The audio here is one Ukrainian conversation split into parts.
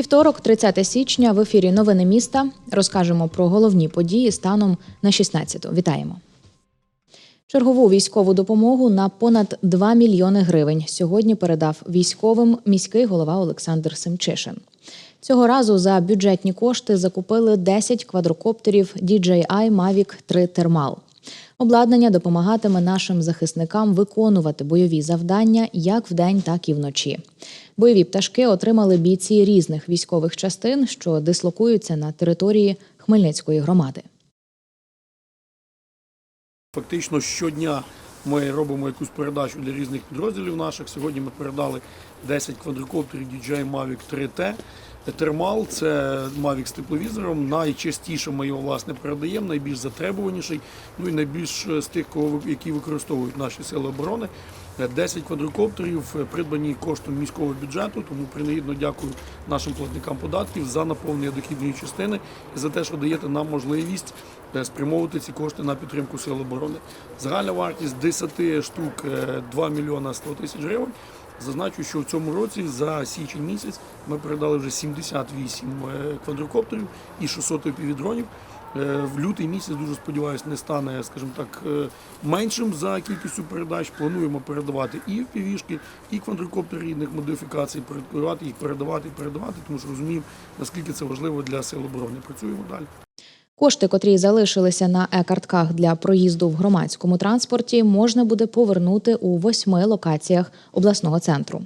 Вівторок, 30 січня, в ефірі Новини міста. Розкажемо про головні події станом на 16 -ту. Вітаємо. Чергову військову допомогу на понад 2 мільйони гривень сьогодні передав військовим міський голова Олександр Семчишин. Цього разу за бюджетні кошти закупили 10 квадрокоптерів DJI Mavic 3 Thermal. Обладнання допомагатиме нашим захисникам виконувати бойові завдання як вдень, так і вночі. Бойові пташки отримали бійці різних військових частин, що дислокуються на території Хмельницької громади. Фактично щодня ми робимо якусь передачу для різних підрозділів наших. Сьогодні ми передали 10 квадрокоптерів DJI Mavic 3T. Термал це Mavic з тепловізором. Найчастіше ми його власне передаємо, найбільш затребуваніший, ну і найбільш з тих, кого які використовують наші сили оборони. 10 квадрокоптерів е, придбані коштом міського бюджету, тому принагідно дякую нашим платникам податків за наповнення дохідної частини і за те, що даєте нам можливість е, спрямовувати ці кошти на підтримку сил оборони. Загальна вартість 10 штук е, 2 мільйона 100 тисяч гривень. Зазначу, що в цьому році за січень місяць ми передали вже 78 е, квадрокоптерів і 600 півдронів. Е, В лютий місяць дуже сподіваюся, не стане, скажімо так, е, меншим за кількістю передач. Плануємо передавати і впівішки, і квадрокоптери різних модифікацій, передавати їх, передавати передавати, тому що розуміємо, наскільки це важливо для сил оборони. Працюємо далі. Кошти, котрі залишилися на е-картках для проїзду в громадському транспорті, можна буде повернути у восьми локаціях обласного центру.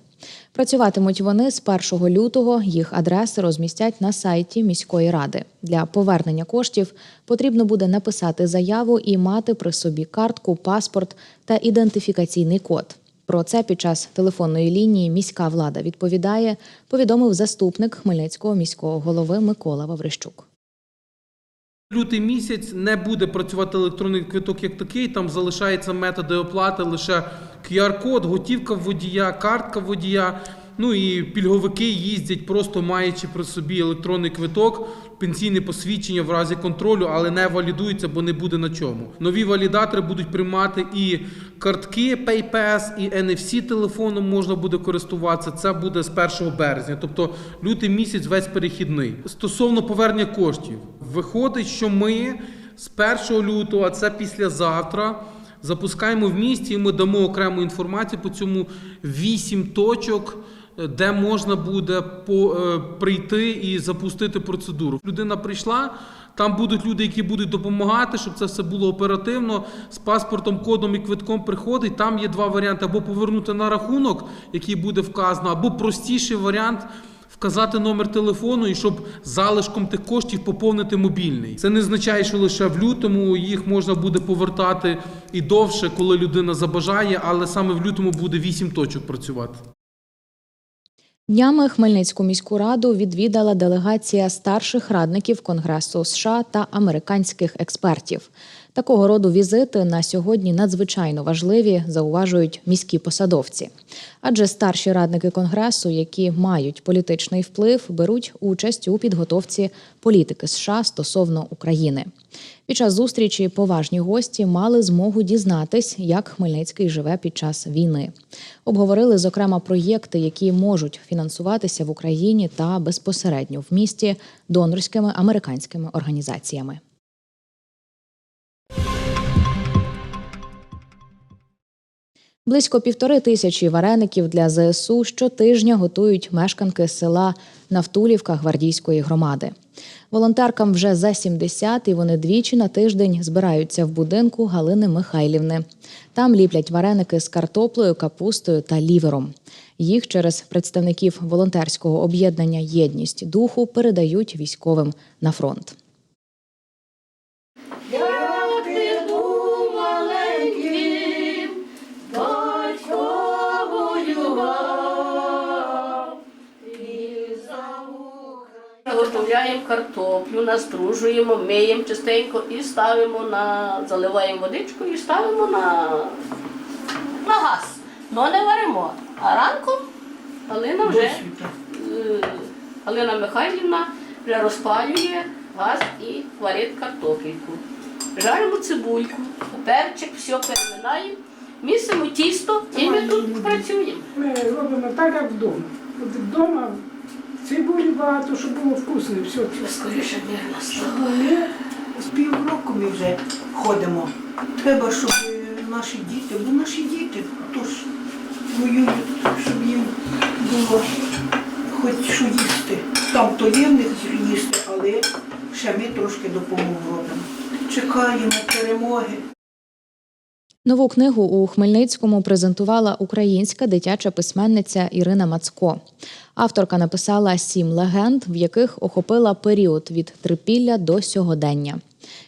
Працюватимуть вони з 1 лютого. Їх адреси розмістять на сайті міської ради. Для повернення коштів потрібно буде написати заяву і мати при собі картку, паспорт та ідентифікаційний код. Про це під час телефонної лінії міська влада відповідає, повідомив заступник Хмельницького міського голови Микола Ваврищук. Лютий місяць не буде працювати електронний квиток як такий. Там залишаються методи оплати лише QR-код, готівка водія, картка водія. Ну і пільговики їздять, просто маючи при собі електронний квиток, пенсійне посвідчення в разі контролю, але не валідується, бо не буде на чому. Нові валідатори будуть приймати і картки PayPass, і NFC телефоном можна буде користуватися. Це буде з 1 березня. Тобто лютий місяць весь перехідний. Стосовно повернення коштів, виходить, що ми з 1 лютого, а це післязавтра. Запускаємо в місті, і ми дамо окрему інформацію по цьому вісім точок, де можна буде по, е, прийти і запустити процедуру. Людина прийшла, там будуть люди, які будуть допомагати, щоб це все було оперативно. З паспортом, кодом і квитком приходить. Там є два варіанти: або повернути на рахунок, який буде вказано, або простіший варіант. Вказати номер телефону і щоб залишком тих коштів поповнити мобільний. Це не означає, що лише в лютому їх можна буде повертати і довше, коли людина забажає, але саме в лютому буде 8 точок працювати. Днями Хмельницьку міську раду відвідала делегація старших радників Конгресу США та американських експертів. Такого роду візити на сьогодні надзвичайно важливі, зауважують міські посадовці. Адже старші радники конгресу, які мають політичний вплив, беруть участь у підготовці політики США стосовно України. Під час зустрічі поважні гості мали змогу дізнатись, як Хмельницький живе під час війни. Обговорили зокрема проєкти, які можуть фінансуватися в Україні та безпосередньо в місті донорськими американськими організаціями. Близько півтори тисячі вареників для ЗСУ щотижня готують мешканки села Навтулівка гвардійської громади. Волонтеркам вже за 70, і вони двічі на тиждень збираються в будинку Галини Михайлівни. Там ліплять вареники з картоплею, капустою та лівером. Їх через представників волонтерського об'єднання Єдність духу передають військовим на фронт. Готовляємо картоплю, настружуємо, миємо частенько і ставимо на, заливаємо водичку і ставимо на, на газ. Ну не варимо. А ранком Галина вже е, Галина Михайлівна вже розпалює газ і варить картопельку. Жаримо цибульку, перчик, все переминаємо, місимо тісто і ми тут працюємо. Ми робимо так, як вдома. От вдома цибулі багато, щоб було вкусно, все. Скоріше не настало. Ми з півроку ми вже ходимо. Треба, щоб е, наші діти, бо наші діти тож воюють, щоб їм було хоч що їсти. Там то є в них їсти, але ще ми трошки допомогу робимо. Чекаємо перемоги. Нову книгу у Хмельницькому презентувала українська дитяча письменниця Ірина Мацко. Авторка написала сім легенд, в яких охопила період від трипілля до сьогодення.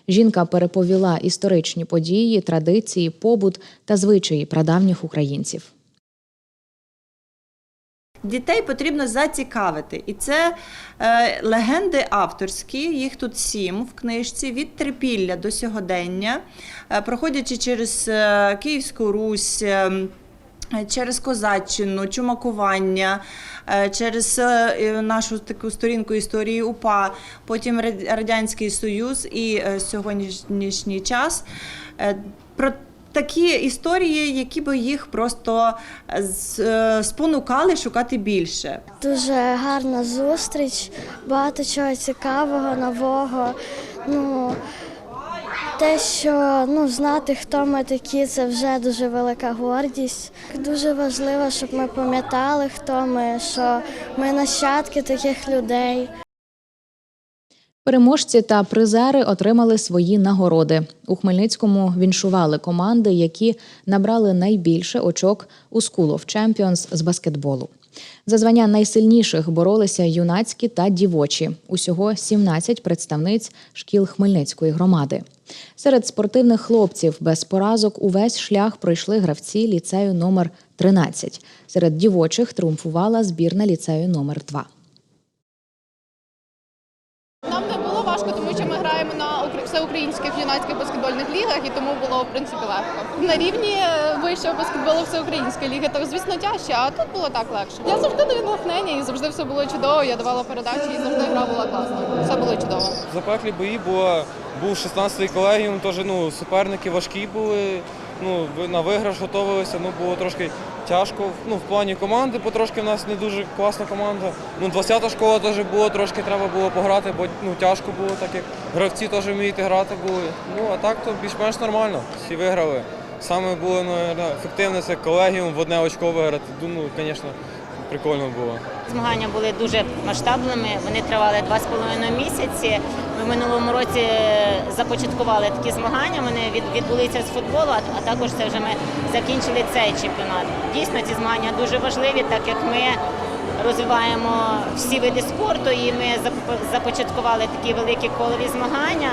Жінка переповіла історичні події, традиції, побут та звичаї прадавніх українців. Дітей потрібно зацікавити. І це е, легенди авторські, їх тут сім в книжці, від трипілля до сьогодення, е, проходячи через е, Київську Русь. Через козаччину, чумакування, через нашу таку сторінку історії УПА, потім Радянський Союз і сьогоднішній час. Про такі історії, які би їх просто е, е, спонукали шукати більше. Дуже гарна зустріч, багато чого цікавого, нового. Ну, те, що ну, знати, хто ми такі, це вже дуже велика гордість. Дуже важливо, щоб ми пам'ятали, хто ми, що ми нащадки таких людей. Переможці та призери отримали свої нагороди. У Хмельницькому віншували команди, які набрали найбільше очок у School of Champions з баскетболу. За звання найсильніших боролися юнацькі та дівочі. Усього 17 представниць шкіл Хмельницької громади. Серед спортивних хлопців без поразок увесь шлях пройшли гравці ліцею номер 13. Серед дівочих тріумфувала збірна ліцею номер 2. Граємо на укр- всеукраїнських юнацьких баскетбольних лігах, і тому було в принципі легко. На рівні е, вищого баскетболу всеукраїнської ліги, то звісно тяжче, а тут було так легше. Я завжди до натхнення і завжди все було чудово. Я давала передачі і завжди гра була класна. Все було чудово. Запеклі бої було, був 16-й колегіум, теж ну, суперники важкі були. Ну, на виграш готувалися, ну було трошки тяжко. Ну, в плані команди, бо трошки в нас не дуже класна команда. Ну, 20-та школа теж було, трошки треба було пограти, бо ну, тяжко було, так як гравці теж вміють грати були. Ну, а так то більш-менш нормально. Всі виграли. Саме було ефективне це колегіум в одне очко виграти. Думаю, звісно, прикольно було. Змагання були дуже масштабними. Вони тривали два з половиною місяці. Ми в минулому році започаткували такі змагання. Вони відбулися з футболу, а а також це вже ми закінчили цей чемпіонат. Дійсно, ці змагання дуже важливі, так як ми розвиваємо всі види спорту, і ми започаткували такі великі колові змагання.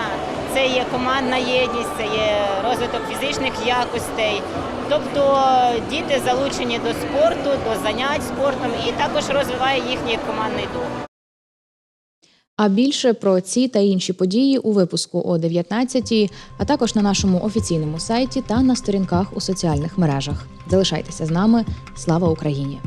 Це є командна єдність, це є розвиток фізичних якостей. Тобто діти залучені до спорту, до занять спортом і також розвиває їхній командний дух. А більше про ці та інші події у випуску о 19 а також на нашому офіційному сайті та на сторінках у соціальних мережах. Залишайтеся з нами. Слава Україні!